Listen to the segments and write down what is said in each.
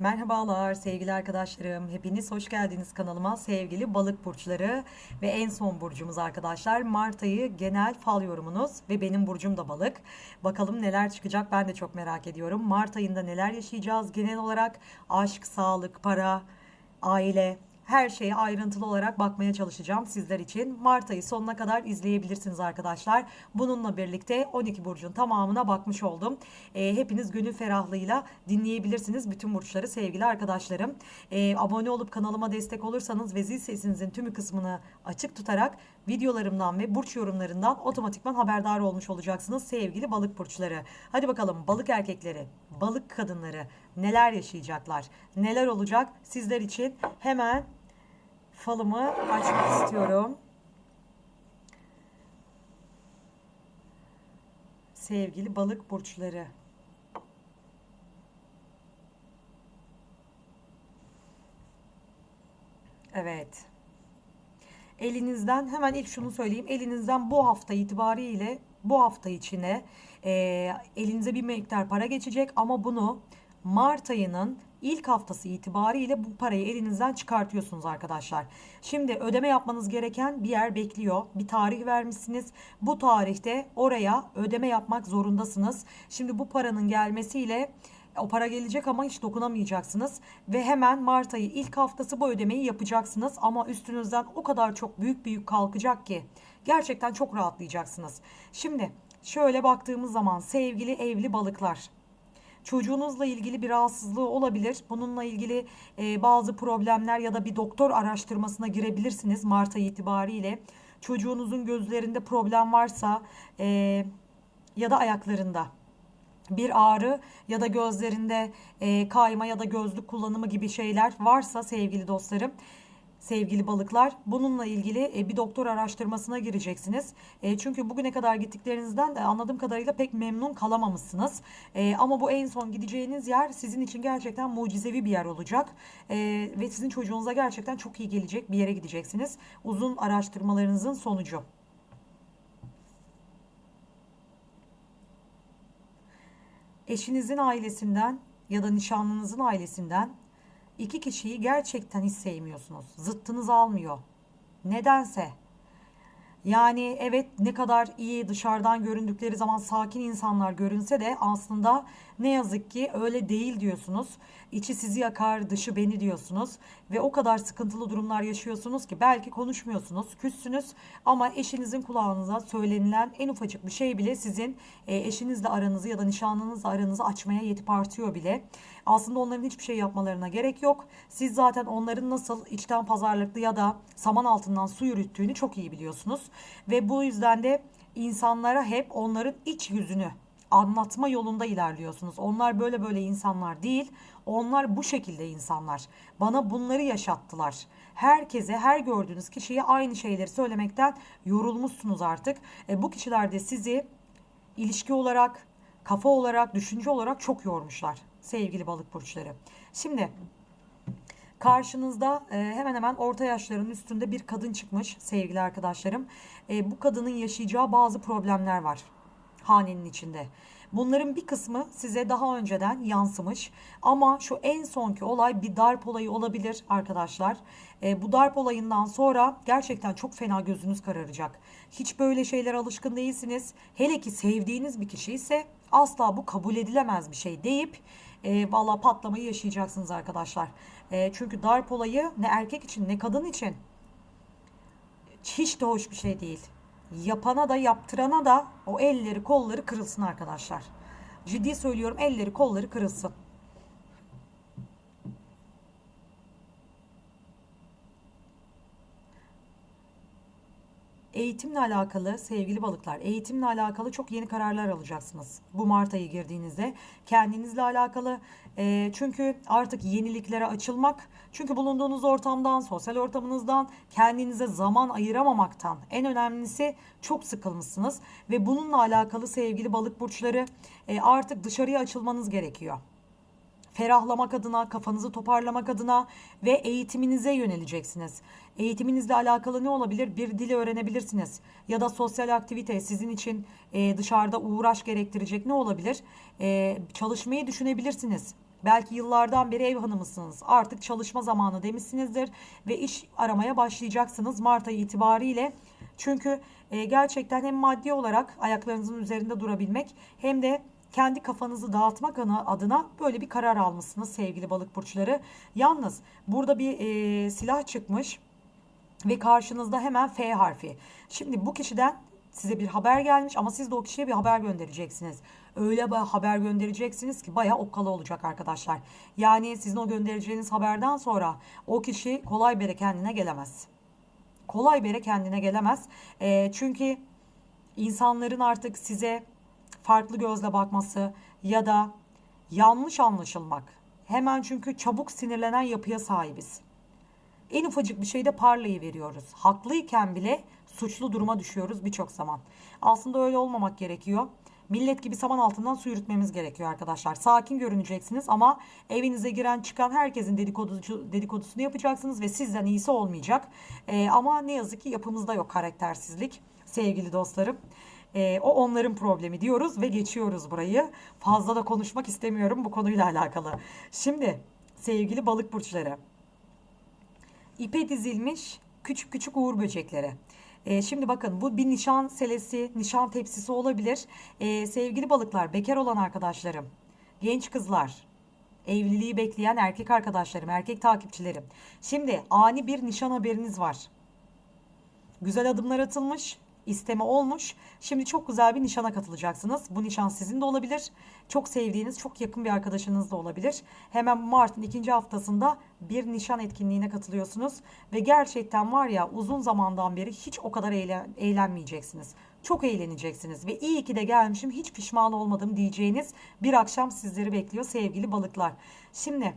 Merhabalar sevgili arkadaşlarım. Hepiniz hoş geldiniz kanalıma sevgili balık burçları ve en son burcumuz arkadaşlar. Mart ayı genel fal yorumunuz ve benim burcum da balık. Bakalım neler çıkacak ben de çok merak ediyorum. Mart ayında neler yaşayacağız genel olarak aşk, sağlık, para, aile her şeye ayrıntılı olarak bakmaya çalışacağım sizler için. Mart ayı sonuna kadar izleyebilirsiniz arkadaşlar. Bununla birlikte 12 burcun tamamına bakmış oldum. Ee, hepiniz gönül ferahlığıyla dinleyebilirsiniz bütün burçları sevgili arkadaşlarım. Ee, abone olup kanalıma destek olursanız ve zil sesinizin tümü kısmını açık tutarak videolarımdan ve burç yorumlarından otomatikman haberdar olmuş olacaksınız sevgili balık burçları. Hadi bakalım balık erkekleri, balık kadınları neler yaşayacaklar, neler olacak sizler için hemen falımı açmak istiyorum. Sevgili balık burçları. Evet. Elinizden hemen ilk şunu söyleyeyim. Elinizden bu hafta itibariyle bu hafta içine e, elinize bir miktar para geçecek ama bunu Mart ayının ilk haftası itibariyle bu parayı elinizden çıkartıyorsunuz arkadaşlar. Şimdi ödeme yapmanız gereken bir yer bekliyor. Bir tarih vermişsiniz. Bu tarihte oraya ödeme yapmak zorundasınız. Şimdi bu paranın gelmesiyle o para gelecek ama hiç dokunamayacaksınız ve hemen Mart ayı ilk haftası bu ödemeyi yapacaksınız ama üstünüzden o kadar çok büyük büyük kalkacak ki gerçekten çok rahatlayacaksınız. Şimdi şöyle baktığımız zaman sevgili evli balıklar çocuğunuzla ilgili bir rahatsızlığı olabilir. Bununla ilgili e, bazı problemler ya da bir doktor araştırmasına girebilirsiniz Mart ayı itibariyle. Çocuğunuzun gözlerinde problem varsa e, ya da ayaklarında bir ağrı ya da gözlerinde e, kayma ya da gözlük kullanımı gibi şeyler varsa sevgili dostlarım sevgili balıklar bununla ilgili e, bir doktor araştırmasına gireceksiniz. E, çünkü bugüne kadar gittiklerinizden de anladığım kadarıyla pek memnun kalamamışsınız. E, ama bu en son gideceğiniz yer sizin için gerçekten mucizevi bir yer olacak. Ve sizin çocuğunuza gerçekten çok iyi gelecek bir yere gideceksiniz. Uzun araştırmalarınızın sonucu. eşinizin ailesinden ya da nişanlınızın ailesinden iki kişiyi gerçekten hiç sevmiyorsunuz. Zıttınız almıyor. Nedense. Yani evet ne kadar iyi dışarıdan göründükleri zaman sakin insanlar görünse de aslında ne yazık ki öyle değil diyorsunuz. İçi sizi yakar, dışı beni diyorsunuz ve o kadar sıkıntılı durumlar yaşıyorsunuz ki belki konuşmuyorsunuz, küssünüz ama eşinizin kulağınıza söylenilen en ufacık bir şey bile sizin e, eşinizle aranızı ya da nişanlınızla aranızı açmaya yetip artıyor bile. Aslında onların hiçbir şey yapmalarına gerek yok. Siz zaten onların nasıl içten pazarlıklı ya da saman altından su yürüttüğünü çok iyi biliyorsunuz. Ve bu yüzden de insanlara hep onların iç yüzünü anlatma yolunda ilerliyorsunuz. Onlar böyle böyle insanlar değil. Onlar bu şekilde insanlar. Bana bunları yaşattılar. Herkese, her gördüğünüz kişiye aynı şeyleri söylemekten yorulmuşsunuz artık. E, bu kişiler de sizi ilişki olarak, kafa olarak, düşünce olarak çok yormuşlar sevgili balık burçları. Şimdi Karşınızda e, hemen hemen orta yaşların üstünde bir kadın çıkmış sevgili arkadaşlarım. E, bu kadının yaşayacağı bazı problemler var hanenin içinde. Bunların bir kısmı size daha önceden yansımış ama şu en sonki olay bir darp olayı olabilir arkadaşlar. E, bu darp olayından sonra gerçekten çok fena gözünüz kararacak. Hiç böyle şeyler alışkın değilsiniz. Hele ki sevdiğiniz bir kişi ise asla bu kabul edilemez bir şey deyip e, valla patlamayı yaşayacaksınız arkadaşlar. E, çünkü darp olayı ne erkek için ne kadın için hiç de hoş bir şey değil. Yapana da yaptırana da o elleri kolları kırılsın arkadaşlar. Ciddi söylüyorum elleri kolları kırılsın. Eğitimle alakalı sevgili balıklar, eğitimle alakalı çok yeni kararlar alacaksınız. Bu Mart ayı girdiğinizde kendinizle alakalı e, çünkü artık yeniliklere açılmak, çünkü bulunduğunuz ortamdan, sosyal ortamınızdan, kendinize zaman ayıramamaktan en önemlisi çok sıkılmışsınız ve bununla alakalı sevgili balık burçları e, artık dışarıya açılmanız gerekiyor. Ferahlamak adına, kafanızı toparlamak adına ve eğitiminize yöneleceksiniz. Eğitiminizle alakalı ne olabilir? Bir dili öğrenebilirsiniz. Ya da sosyal aktivite sizin için e, dışarıda uğraş gerektirecek ne olabilir? E, çalışmayı düşünebilirsiniz. Belki yıllardan beri ev hanımısınız. Artık çalışma zamanı demişsinizdir ve iş aramaya başlayacaksınız Mart ayı itibariyle. Çünkü e, gerçekten hem maddi olarak ayaklarınızın üzerinde durabilmek hem de kendi kafanızı dağıtmak adına böyle bir karar almışsınız sevgili balık burçları. Yalnız burada bir e, silah çıkmış ve karşınızda hemen F harfi. Şimdi bu kişiden size bir haber gelmiş ama siz de o kişiye bir haber göndereceksiniz. Öyle bir haber göndereceksiniz ki bayağı okkalı olacak arkadaşlar. Yani sizin o göndereceğiniz haberden sonra o kişi kolay bere kendine gelemez. Kolay bere kendine gelemez. Eee, çünkü insanların artık size farklı gözle bakması ya da yanlış anlaşılmak. Hemen çünkü çabuk sinirlenen yapıya sahibiz. En ufacık bir şeyde parlayı veriyoruz. Haklıyken bile suçlu duruma düşüyoruz birçok zaman. Aslında öyle olmamak gerekiyor. Millet gibi saman altından su yürütmemiz gerekiyor arkadaşlar. Sakin görüneceksiniz ama evinize giren çıkan herkesin dedikoducu, dedikodusunu yapacaksınız ve sizden iyisi olmayacak. Ee, ama ne yazık ki yapımızda yok karaktersizlik sevgili dostlarım. Ee, o onların problemi diyoruz ve geçiyoruz burayı. Fazla da konuşmak istemiyorum bu konuyla alakalı. Şimdi sevgili balık burçları ipe dizilmiş küçük küçük uğur böcekleri. Ee, şimdi bakın bu bir nişan selesi, nişan tepsisi olabilir. Ee, sevgili balıklar, bekar olan arkadaşlarım, genç kızlar, evliliği bekleyen erkek arkadaşlarım, erkek takipçilerim. Şimdi ani bir nişan haberiniz var. Güzel adımlar atılmış, isteme olmuş. Şimdi çok güzel bir nişana katılacaksınız. Bu nişan sizin de olabilir. Çok sevdiğiniz, çok yakın bir arkadaşınız da olabilir. Hemen Mart'ın ikinci haftasında bir nişan etkinliğine katılıyorsunuz. Ve gerçekten var ya uzun zamandan beri hiç o kadar eğlen, eğlenmeyeceksiniz. Çok eğleneceksiniz ve iyi ki de gelmişim hiç pişman olmadım diyeceğiniz bir akşam sizleri bekliyor sevgili balıklar. Şimdi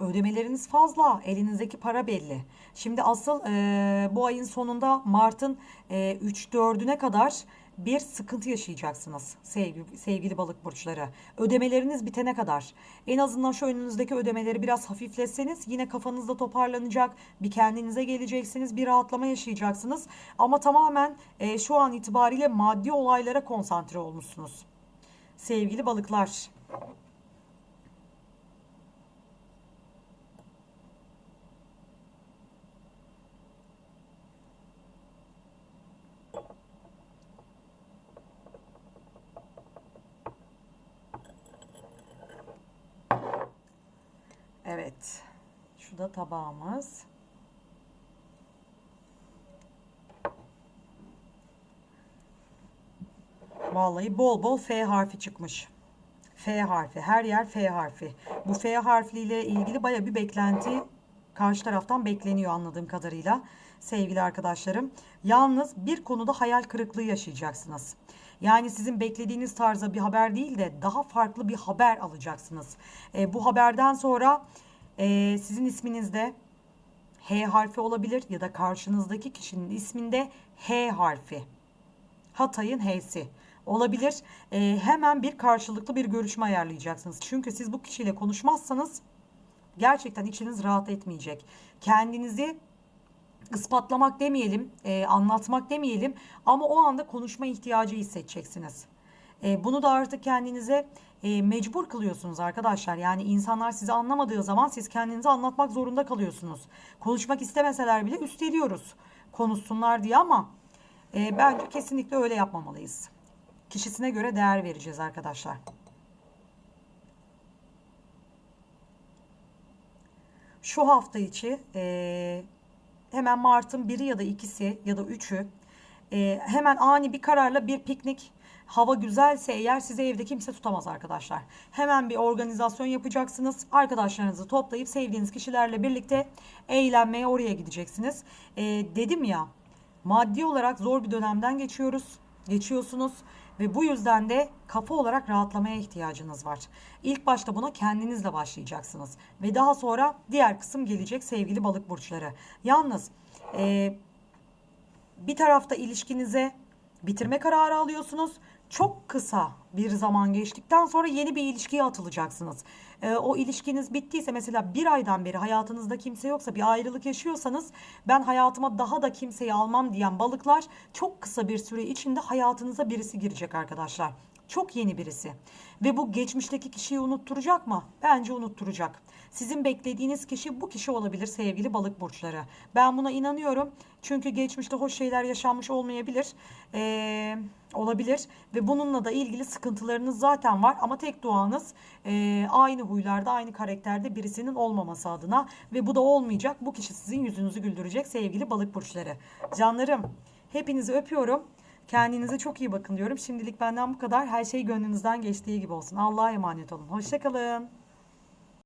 Ödemeleriniz fazla, elinizdeki para belli. Şimdi asıl e, bu ayın sonunda Mart'ın e, 3-4'üne kadar bir sıkıntı yaşayacaksınız sevgili, sevgili balık burçları. Ödemeleriniz bitene kadar. En azından şu önünüzdeki ödemeleri biraz hafifletseniz yine kafanızda toparlanacak. Bir kendinize geleceksiniz, bir rahatlama yaşayacaksınız. Ama tamamen e, şu an itibariyle maddi olaylara konsantre olmuşsunuz. Sevgili balıklar. Evet. Şu da tabağımız. Vallahi bol bol F harfi çıkmış. F harfi. Her yer F harfi. Bu F harfliyle ilgili baya bir beklenti karşı taraftan bekleniyor anladığım kadarıyla sevgili arkadaşlarım. Yalnız bir konuda hayal kırıklığı yaşayacaksınız. Yani sizin beklediğiniz tarzda bir haber değil de daha farklı bir haber alacaksınız. E, bu haberden sonra e, sizin isminizde H harfi olabilir ya da karşınızdaki kişinin isminde H harfi. Hatay'ın H'si olabilir. E, hemen bir karşılıklı bir görüşme ayarlayacaksınız. Çünkü siz bu kişiyle konuşmazsanız gerçekten içiniz rahat etmeyecek. Kendinizi ispatlamak demeyelim, e, anlatmak demeyelim ama o anda konuşma ihtiyacı hissedeceksiniz. E, bunu da artık kendinize e, mecbur kılıyorsunuz arkadaşlar. Yani insanlar sizi anlamadığı zaman siz kendinizi anlatmak zorunda kalıyorsunuz. Konuşmak istemeseler bile üsteliyoruz konuşsunlar diye ama e, bence kesinlikle öyle yapmamalıyız. Kişisine göre değer vereceğiz arkadaşlar. Şu hafta içi e, hemen Mart'ın biri ya da ikisi ya da üçü e, hemen ani bir kararla bir piknik hava güzelse eğer size evde kimse tutamaz arkadaşlar. Hemen bir organizasyon yapacaksınız. Arkadaşlarınızı toplayıp sevdiğiniz kişilerle birlikte eğlenmeye oraya gideceksiniz. E, dedim ya maddi olarak zor bir dönemden geçiyoruz. Geçiyorsunuz ve bu yüzden de kafa olarak rahatlamaya ihtiyacınız var. İlk başta buna kendinizle başlayacaksınız ve daha sonra diğer kısım gelecek sevgili balık burçları. Yalnız e, bir tarafta ilişkinize bitirme kararı alıyorsunuz. Çok kısa bir zaman geçtikten sonra yeni bir ilişkiye atılacaksınız. Ee, o ilişkiniz bittiyse mesela bir aydan beri hayatınızda kimse yoksa bir ayrılık yaşıyorsanız ben hayatıma daha da kimseyi almam diyen balıklar çok kısa bir süre içinde hayatınıza birisi girecek arkadaşlar. Çok yeni birisi. Ve bu geçmişteki kişiyi unutturacak mı? Bence unutturacak. Sizin beklediğiniz kişi bu kişi olabilir sevgili balık burçları. Ben buna inanıyorum. Çünkü geçmişte hoş şeyler yaşanmış olmayabilir. Ee, olabilir. Ve bununla da ilgili sıkıntılarınız zaten var. Ama tek duanız ee, aynı huylarda, aynı karakterde birisinin olmaması adına. Ve bu da olmayacak. Bu kişi sizin yüzünüzü güldürecek sevgili balık burçları. Canlarım hepinizi öpüyorum. Kendinize çok iyi bakın diyorum. Şimdilik benden bu kadar. Her şey gönlünüzden geçtiği gibi olsun. Allah'a emanet olun. Hoşçakalın.